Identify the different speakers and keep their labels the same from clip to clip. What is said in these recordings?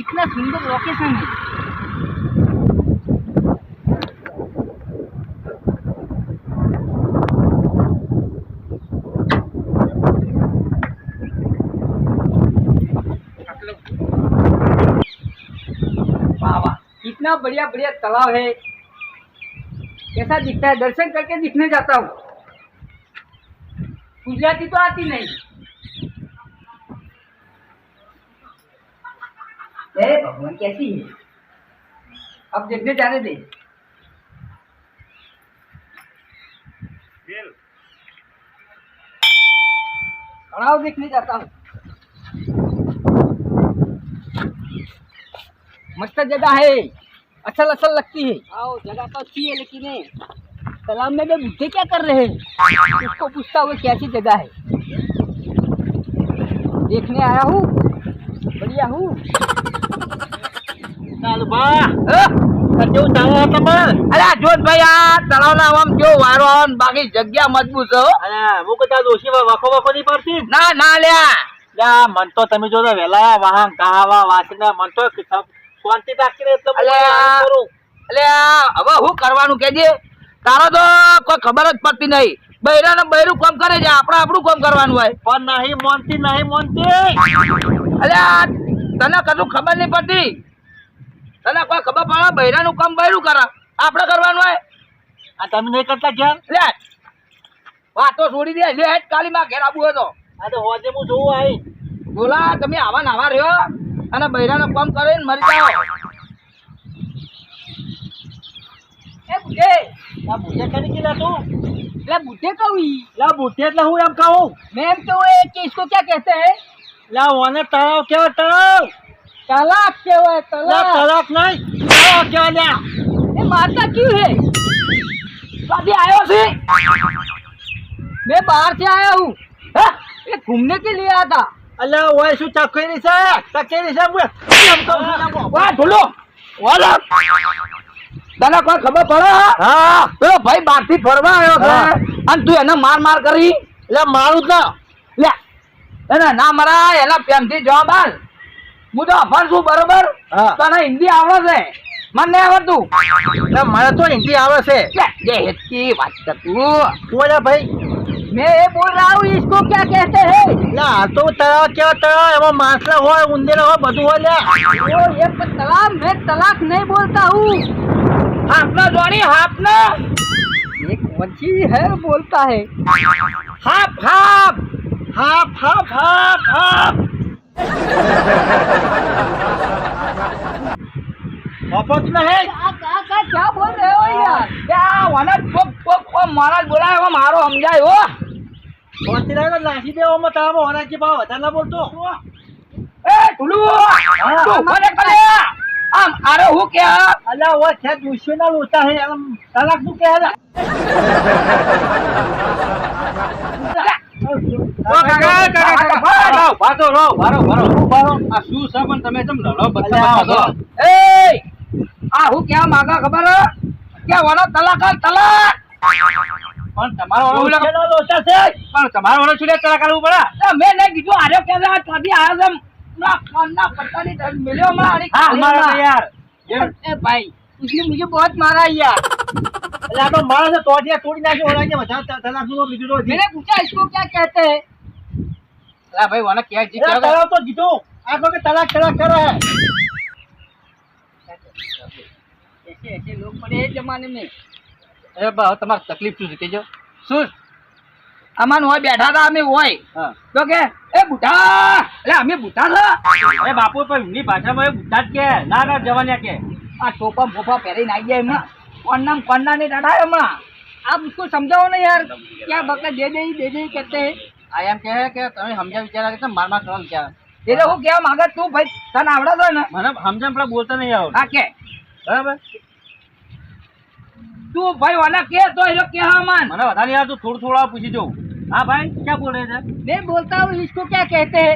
Speaker 1: कितना सुंदर लोकेशन है। कितना बढ़िया बढ़िया तालाब है। कैसा दिखता है? दर्शन करके दिखने जाता हूँ। गुजराती तो आती नहीं। हे भगवान कैसी है? अब देखने जाने दे। तालाब देखने जाता हूँ। मस्त जगह है असल असल लगती है। आओ जगह तो अच्छी है लेकिन तालाब में बूढ़े क्या कर रहे हैं? उसको पूछता हुआ कैसी जगह है? देखने आया हूँ बढ़िया हूँ।
Speaker 2: ચાલુભા
Speaker 1: અ?
Speaker 2: કેવું ચાલે તમે?
Speaker 1: અલ્યા જોત આ તળાવના આમ જો વારો આવે બાકી જગ્યા મજબૂત છે
Speaker 2: અરે હું કદાચ દોશી વખો વખો નહીં પડતી?
Speaker 1: ના ના લ્યા
Speaker 2: લ્યા મન તો તમે જો વેલા વાહન કહાવા વાસીને મન તો કે સબ શાંતિ રાખીને એટલે હું
Speaker 1: અલ્યા.
Speaker 2: આમ કરું.
Speaker 1: અલ્યા હવે હું કરવાનું કેજે તારો તો કોઈ ખબર જ પડતી નહીં. બૈરા ને બૈરું કામ કરે છે આપણે આપણું કામ કરવાનું હોય.
Speaker 2: પણ નહીં મોનતી નહીં મોનતી.
Speaker 1: અલ્યા તને કશું ખબર નહીં પડતી? અને કોઈ ખબર પડે બૈરાનું કામ બૈરું કરે. આપણે કરવાનું હોય.
Speaker 2: આ તમે નહીં કરતા ઘેર
Speaker 1: લે. વાતો છોડી દે. લે કાલી માં ઘેર આવું હતો
Speaker 2: આ તો હોજે હું જોઉં આઈ.
Speaker 1: બોલા તમે આવા નાવા રહ્યો અને બૈરાનું કામ કરીને મરી જાઓ. એ બુઢે.
Speaker 2: આ કે તું?
Speaker 1: કહું
Speaker 2: લે બુઢે હું એમ કહું?
Speaker 1: મેં એમ કહું એ કે ઇસકો ક્યા કહેતે હે?
Speaker 2: લે ઓને તળાવ
Speaker 1: તલાક
Speaker 2: કહેવાય
Speaker 1: તલાક.
Speaker 2: તલાક નહીં. તલાક કહેવાય લ્યા.
Speaker 1: એ મારતા ક્યુ હે? સાદી આયો છે? મે બહારથી આયા હું. હે? એ ઘૂમને કે લે આયા હતા
Speaker 2: અલ્યા ઓય શું ચકેરી છે? ચકેરી છે હું એમ તો
Speaker 1: વા ઢોલો. વાલા તને કોઈ ખબર પડે
Speaker 2: હા?
Speaker 1: પેલો ભાઈ બહારથી ફરવા આવ્યો છે. અને તું એને માર માર કરી.
Speaker 2: એટલે મારું જ ના
Speaker 1: લે. એને ના મરાય એના પ્રેમથી જવાબ આલ. હું તો અફાર છું બરોબર? તને હિન્દી આવડે છે? મને નહીં આવડતું.
Speaker 2: એટલે મને તો હિન્દી આવડે છે.
Speaker 1: જે હેતકી વાત કર
Speaker 2: તું. બોલે ભાઈ?
Speaker 1: મેં એ બોલ રહા હું ઇસકો ક્યા કહેતે
Speaker 2: હે? લા તો તળાવ કેવો તળાવ એમાં માછલા હોય ઉંદેલા હોય બધું હોય
Speaker 1: લે. ઓ એ પણ તલાક તલાક નહીં બોલતા હું. હાફના જોણી હાફના એક મચ્છી હે બોલતા હે. હાફ હાફ
Speaker 2: હાફ હાફ હાફ હાફ મફત બોલાય મારો સમજાય હો. ભાવ વધારે ના બોલતો.
Speaker 1: આમ આરે હું કે
Speaker 2: અલા ઓ છે દુશ્મન હે આમ તલાક
Speaker 1: કે ભાઈ उसने मुझे बहुत मारा यार
Speaker 2: अरे आप मारा से तोड़िया तोड़ी ना के हो रहा है क्या बता तलाक लो वीडियो
Speaker 1: मैंने पूछा इसको क्या कहते हैं अरे भाई वना क्या जी
Speaker 2: એટલે તલાક તો જીતો આ કહો કે તલાક તલાક કરે હે
Speaker 1: ऐसे ऐसे लोग पड़े हैं जमाने में अरे बा તમારે તકલીફ શું છે કેજો શું અમાન હોય બેઠા હતા અમે હોય
Speaker 2: હા
Speaker 1: તો કે એ બુઢા એટલે અમે બુઢા છે
Speaker 2: એ બાપુ પણ એમની ભાષામાં એ બુદ્ધા જ કે ના ના જવાનિયા કે
Speaker 1: આ ટોપા બોપા પહેરીને આવી ગયા એમના કોણ નામ કોણના ને દાદા હમણાં आप उसको समझाओ ना यार क्या बकरा दे दे दे दे कहते हैं
Speaker 2: આ એમ કહે કે તમે સમજ્યા વિચારા કે માર માર કરવા વિચાર
Speaker 1: એટલે હું કેવા માંગે તું ભાઈ તને આવડે છે ને
Speaker 2: મને સમજણ પેલા બોલતા નહીં આવડતું
Speaker 1: હા કે
Speaker 2: બરાબર
Speaker 1: તું ભાઈ વાના કે તો એ લોકો કે હા માન
Speaker 2: મને વધારે નહીં આવતું થોડું થોડું પૂછી જોઉં હા ભાઈ ક્યાં બોલે છે
Speaker 1: मैं बोलता हूँ इसको क्या कहते हैं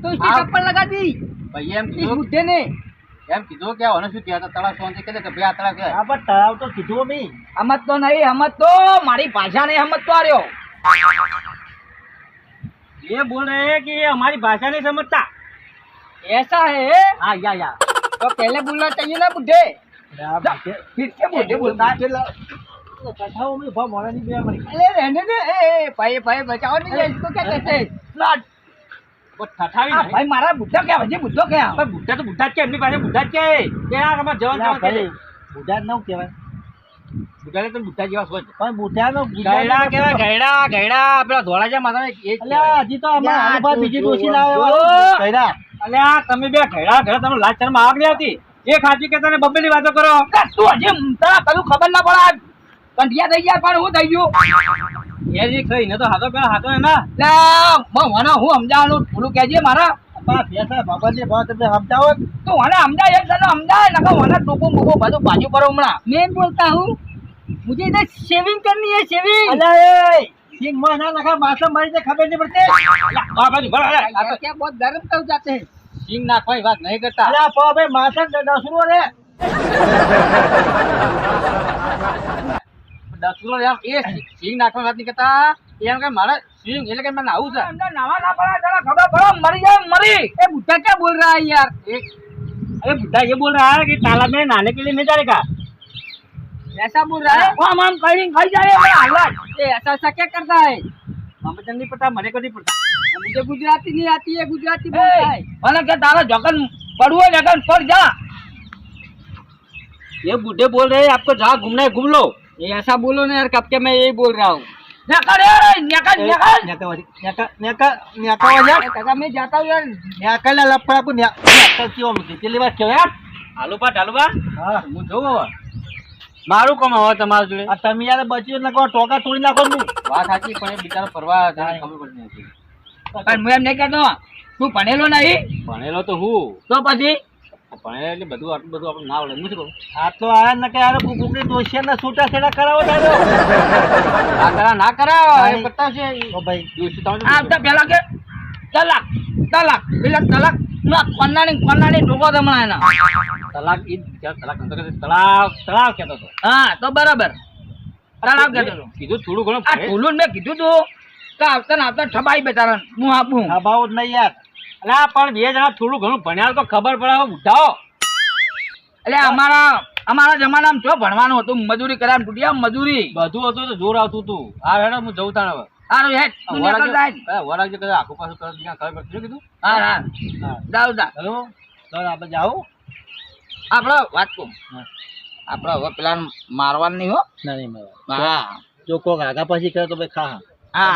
Speaker 1: तो इसने
Speaker 2: आप-
Speaker 1: चप्पल लगा दी
Speaker 2: ભાઈ એમ
Speaker 1: इस
Speaker 2: કીધું
Speaker 1: बुढ़े ने
Speaker 2: એમ કીધું કે આને શું કહેતા તળાવ સોંથી કહે કે ભાઈ આ તળાવ કહેવાય હા પણ તળાવ તો કીધું મેં
Speaker 1: હમત તો નહીં હમત તો મારી ભાષા નહીં હમત તો આર્યો
Speaker 2: ये बोल रहे हैं कि ये हमारी भाषा नहीं समझता
Speaker 1: ऐसा है
Speaker 3: हाँ या या
Speaker 1: तो पहले बोलना चाहिए ना बुढ़े
Speaker 3: अरे आप बच्चे
Speaker 1: फिर से बुढ़े बोलता है
Speaker 3: तो कथाओं में बहुत मौला नहीं दिया मरी
Speaker 1: अरे रहने दे ए, ए, भाई भाई बचाओ नहीं है, इसको क्या कहते हैं प्लाट
Speaker 3: वो ठठावी
Speaker 1: આ
Speaker 3: नहीं
Speaker 1: ભાઈ મારા બુદ્ધો ક્યાં ભાઈ બુદ્ધો ક્યાં
Speaker 3: પણ બુઢા તો બુઢા જ છે એમની પાસે બુઢા જ છે કે આ તમારે જવાન જવાન કે બુટાને તમે બુટા જેવા છો
Speaker 2: પણ બુટાનો
Speaker 3: ગયડા કેવા? ગયડા ગયડા પેલા ધોળાજા માથા એ
Speaker 2: અલ્યા હજી તો અમાર
Speaker 1: આંબા
Speaker 2: બીજી ડોસી
Speaker 1: લાવ્યો
Speaker 2: ગયડા.
Speaker 3: અલ્યા તમે બે ગયડા ગયડા તમે લાજ શરમ આવ હતી એ ખાજી કે તને બબ્બેલી વાતો કરો?
Speaker 1: તું હજી તારા પેલું ખબર ના પડે. કંઠિયા થઈ ગયા પણ હું થઈ ગયું?
Speaker 3: એજી ખાઈ ને તો હાથો પેલા હાથો
Speaker 1: ને ના હું સમજાવાનું થોડું કહેજે મારા.
Speaker 2: સમજાવો
Speaker 1: તો મને સમજાય એક સમજાય નકર મને ટૂંકું મૂકું બધું બાજુ પર હમણાં. મેં બોલતા હું मुझे इधर शेविंग करनी है शेविंग
Speaker 2: અલ્યા એ સિંગમાં ના નખા માથા મારી જાય ખબર નહીં પડતી
Speaker 3: આ બાજુ ભરો, અલ્યા, આ તો
Speaker 1: क्या बहुत गर्म कर जाते हैं
Speaker 3: સિંગ નાખવાની વાત નહીં કરતા
Speaker 2: અલ્યા પો ભાઈ માથા ને દસરો રે
Speaker 3: દસલો એમ એ સિંગ નાખવાની વાત નહીં કરતા એમ કે મારે સિંગ એટલે કે મને આવું છે
Speaker 1: अंदर नवा ना पड़ा जरा खबर पड़ो मरी जाए मरी ए बुढ़ा क्या बोल रहा है यार
Speaker 3: एक अरे बुढ़ा ये बोल रहा है कि तालाब में नहाने के लिए नहीं जाएगा
Speaker 1: ऐसा बोल रहा है हम हम कहीं खाई जा ये ऐसा ऐसा क्या करता है
Speaker 3: हमें तो नहीं पता मेरे को नहीं पता
Speaker 1: मुझे गुजराती नहीं आती है गुजराती बोलता है मैंने क्या तारा जोकन पड़ू है लेकिन जा
Speaker 3: ये बूढ़े बोल रहे हैं आपको जहाँ घूमना है घूम लो
Speaker 1: ये ऐसा बोलो ना यार कब के मैं यही बोल रहा हूँ मैं जाता हूँ यार
Speaker 2: न्याकल लपड़ा क्यों यार
Speaker 3: आलू पा
Speaker 2: डालू
Speaker 3: बा हाँ मुझे મારું કોમ હવે તમારા જોડે?
Speaker 2: આ તમે યાર બચ્યું નાખો ટોકા તોડી નાખો ને.
Speaker 3: વાત સાચી પણ એ બિચારો ફરવા તેને ખબર પડતી નથી.
Speaker 1: પણ હું એમ નહીં કહેતો તું ભણેલો નહીં?
Speaker 3: ભણેલો તો હું.
Speaker 1: તો પછી?
Speaker 3: ભણેલા એટલે બધું આટલું બધું આપણે ના આવડે હું શું કહું
Speaker 2: આટલો આયા ને કે યાર દોશિયા ના છૂટા છેડા કરાવો તારો.
Speaker 3: આ કરા ના કરાવો એ બતાવશે.
Speaker 2: ઓ ભાઈ.
Speaker 3: દોશી તમે
Speaker 1: આ તો પેલા કે તલાક તલાક પેલા તલાક. ના કોનાની કોનાની ઢોકો એના?
Speaker 3: તલાક ઈ તલાક નતો કહેતો, તલાક તલાક કહેતો હતો.
Speaker 1: હા તો બરાબર. તલાક કેતો.
Speaker 3: કીધું થોડું ઘણું
Speaker 1: આ ઢોલું મેં કીધું તું કે આવતા ને આવતા ઠબાઈ બેતારન હું આપું.
Speaker 2: આ ભાવ જ નહીં યાર.
Speaker 3: અલા પણ બે જણા થોડું ઘણું ભણ્યા તો ખબર પડે. બુઢાઓ
Speaker 1: એટલે અમારા અમારા જમાનામાં જો ભણવાનું હતું? મજૂરી કર્યા તૂટ્યા મજૂરી.
Speaker 3: બધું હતું તો જોર આવતું હતું હા હેડો હું જઉં તાણ હવે.
Speaker 1: હારું હેડ. તું નીકળ જાય
Speaker 3: વરાગ જે આખું પાછું કરો ત્યાં ખબર પડતી કીધું?
Speaker 1: હા હા. જાઉં જા
Speaker 2: હલો? ચાલ આપણે જાઉં
Speaker 1: આપણો વાત કહું આપણો હવે પેલા મારવાનું હો.
Speaker 2: નહીં મારવા
Speaker 1: હા.
Speaker 2: જો કોક આગા પાછી કરે તો ભાઈ ખા
Speaker 1: હા.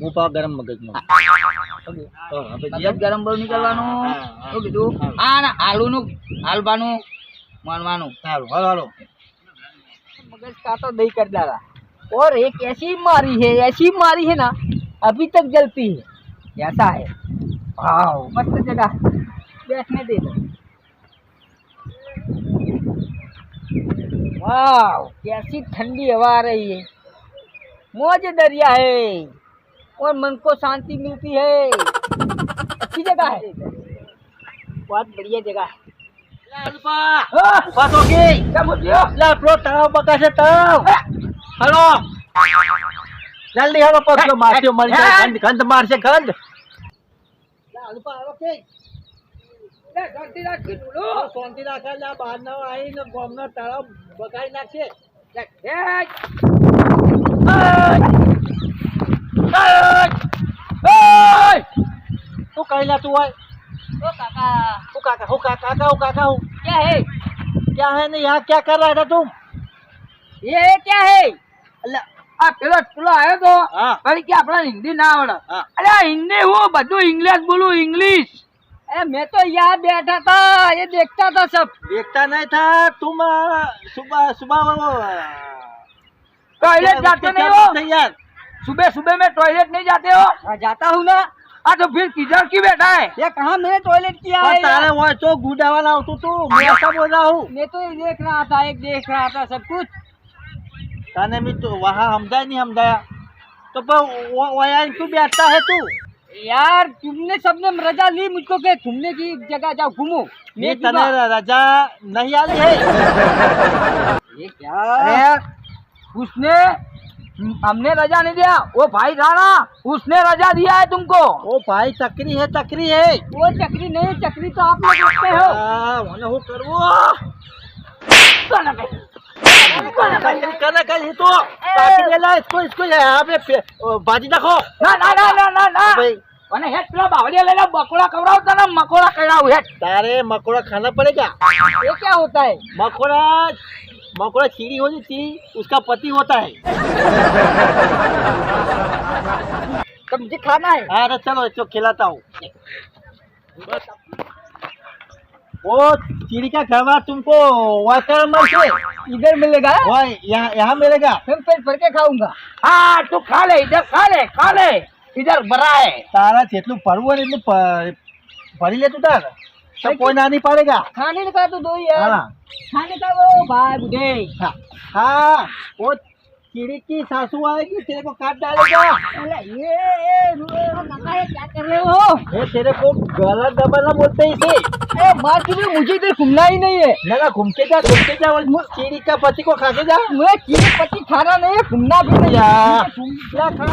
Speaker 2: હું પાવ ગરમ મગજમાં
Speaker 1: ગરમ બહુ નીકળવાનું શું કીધું? હા. ના આલુનું હાલવાનું માનવાનું.
Speaker 2: સારું હાલો હાલો.
Speaker 1: મગજ કાતો દહીં કરી દાદા. और एक ऐसी मारी है ऐसी मारी है ना अभी तक जलती है। ऐसा है। वाह मस्त जगह। बैठने दे दो। वाह कैसी ठंडी हवा आ रही है। मौज दरिया है और मन को शांति मिलती है। अच्छी जगह है। बहुत बढ़िया जगह है। ला अल्पा बस हाँ।
Speaker 2: हो गई
Speaker 1: क्या बोल हो?
Speaker 2: ला प्रो तड़ाव पका से तड़ाव हाँ।
Speaker 3: હલો
Speaker 2: જલ્દી હાલો પગલો મારશે મરી જાય
Speaker 1: હે?
Speaker 2: ગંધ ગંધ મારશે ગંધ
Speaker 1: शांति राख के बोलो
Speaker 2: શાંતિ રાખે લા બહાર ના આવીને ગામનો તળાવ બગાડી નાખશે તું કઈ લા તું હોય
Speaker 1: ओ काका
Speaker 2: હું કાકા હું કાકા કાકા હું કાકા હું
Speaker 1: क्या है
Speaker 2: क्या है ने यहाँ क्या कर रहा था तुम
Speaker 1: ये क्या है અલ્યા, આ પેલો પેલો આવ્યો તો
Speaker 2: હા.
Speaker 1: ફરી કે આપણા હિન્દી ના આવડે
Speaker 2: હા.
Speaker 1: અલ્યા હિન્દી હું બધું ઇંગ્લિશ બોલું ઇંગ્લિશ એ મેં તો યાર બેઠા था ये देखता था सब
Speaker 2: देखता नहीं था तुम आ, सुबह सुबह वो
Speaker 1: टॉयलेट जाते नहीं हो
Speaker 2: नहीं यार
Speaker 1: सुबह सुबह में टॉयलेट नहीं जाते हो जाता हूँ ना हाँ तो फिर किधर की बैठा है ये कहाँ मैंने टॉयलेट किया
Speaker 2: और तारे वो तो गुडा वाला हो तू तू मैं ऐसा बोल रहा हूँ
Speaker 1: मैं तो ये देख रहा था एक देख रहा था सब कुछ
Speaker 2: खाने में तो वहाँ हमदाया नहीं हमदाया तो पर वहाँ क्यों आता है तू?
Speaker 1: यार तुमने सबने रजा ली मुझको के। घूमने की जगह जाओ घूमो। मैं
Speaker 2: तने रजा नहीं आ रही है।
Speaker 1: ये क्या? उसने हमने रजा नहीं दिया। वो भाई था ना उसने रजा दिया है तुमको।
Speaker 2: वो भाई चक्री है चक्री है।
Speaker 1: वो चक्री नहीं चक्री तो आप लोग करते हो।
Speaker 2: हाँ, वो करो। હું કરવું कना कल ही तो काटी देला इसको इसको यहाँ पे पे- ओ, बाजी देखो
Speaker 1: ना ना ना ना ना ना
Speaker 2: भाई
Speaker 1: અને હેઠ પેલા બાવળિયા લઈને બકોડા કવડાવતા ને મકોડા કરાવ હેઠ
Speaker 2: तारे मकोड़ा खाना पड़ेगा
Speaker 1: ये क्या होता है
Speaker 2: मकोड़ा मकोड़ा चीड़ी होती थी उसका पति होता है
Speaker 1: तो मुझे खाना है
Speaker 2: अरे चलो इसको खिलाता हूँ वो चीड़ी का घरवा तुमको वाटर से
Speaker 1: इधर मिलेगा
Speaker 2: वहाँ यहाँ यहाँ मिलेगा
Speaker 1: मैं पेट भर के खाऊंगा हाँ तू खा ले इधर खा ले खा ले इधर भरा है
Speaker 2: તારા જેટલું ભરવું હોય ને એટલું પ- ભરી લે તું તાર તો કોઈ ના નહીં પાડેગા
Speaker 1: खाने का तो दो यार
Speaker 2: हाँ
Speaker 1: खाने का वो भाई बुढ़े
Speaker 2: हाँ हाँ वो चिड़ी की सासू आएगी तेरे को काट डालेगा
Speaker 1: ये ये क्या कर रहे हो
Speaker 2: ये तेरे को गलत दबाना बोलते हैं इसे
Speaker 1: अरे बात की मुझे इधर घूमना ही नहीं है
Speaker 2: ना ना घूम के जा घूम के जा चिड़ी का पति को खा के जा
Speaker 1: मुझे चिड़ी पति खाना नहीं है घूमना भी नहीं
Speaker 2: यार खा